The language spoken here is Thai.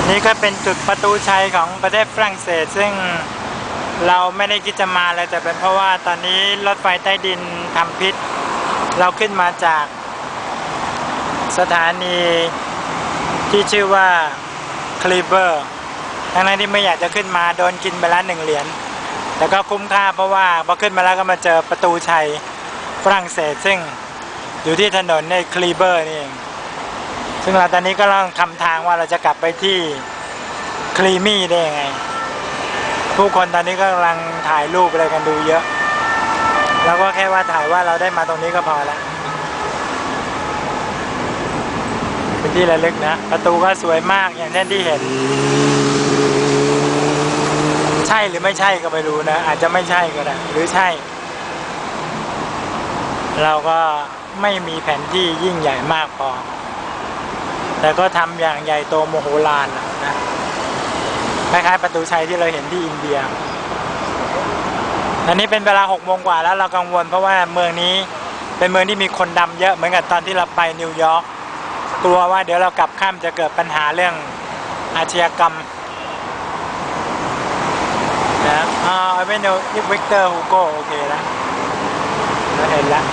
จุดนี้ก็เป็นจุดประตูชัยของประเทศฝรั่งเศส ซึ่งเราไม่ได้คิดจะมาเลยแต่เป็นเพราะว่าตอนนี้รถไฟใต้ดินทำพิษ เราขึ้นมาจากสถานีที่ชื่อว่าคลีเบอร์ทั้งนั้นที่ไม่อยากจะขึ้นมาโดนกินไปแล้วหนึ่งเหรียญแต่ก็คุ้มค่าเพราะว่าพอขึ้นมาแล้วก็มาเจอประตูชัยฝรั่งเศสซึ่งอยู่ที่ถนนในคลีเบอร์นี่เอง ซึ่งเราตอนนี้ก็ต้องทำทางว่าเราจะกลับไปที่คลีมี่ได้ยังไง ผู้คนตอนนี้ก็กำลังถ่ายรูปอะไรกันดูเยอะเราก็แค่ว่าถ่ายว่าเราได้มาตรงนี้ก็พอละเป็นที่ระลึกนะ ประตูก็สวยมากอย่างเช่นที่เห็น ใช่หรือไม่ใช่ก็ไม่รู้นะ อาจจะไม่ใช่ก็ได้หรือใช่ เราก็ไม่มีแผนที่ยิ่งใหญ่มากพอ แต่ก็ทำอย่างใหญ่โตโมโหลานนะคล้ายๆประตูชัยที่เราเห็นที่อินเดียอันนี้เป็นเวลาหกโมงกว่าแล้วเรากังวลเพราะว่าเมืองนี้เป็นเมืองที่มีคนดำเยอะเหมือนกับตอนที่เราไปนิวยอร์กกลัวว่าเดี๋ยวเรากลับข้ามจะเกิดปัญหาเรื่องอาชญากรรมนะอ่าเอาเป็นวิกเตอร์ฮูโกโอเคแล้วเราเห็นแล้ว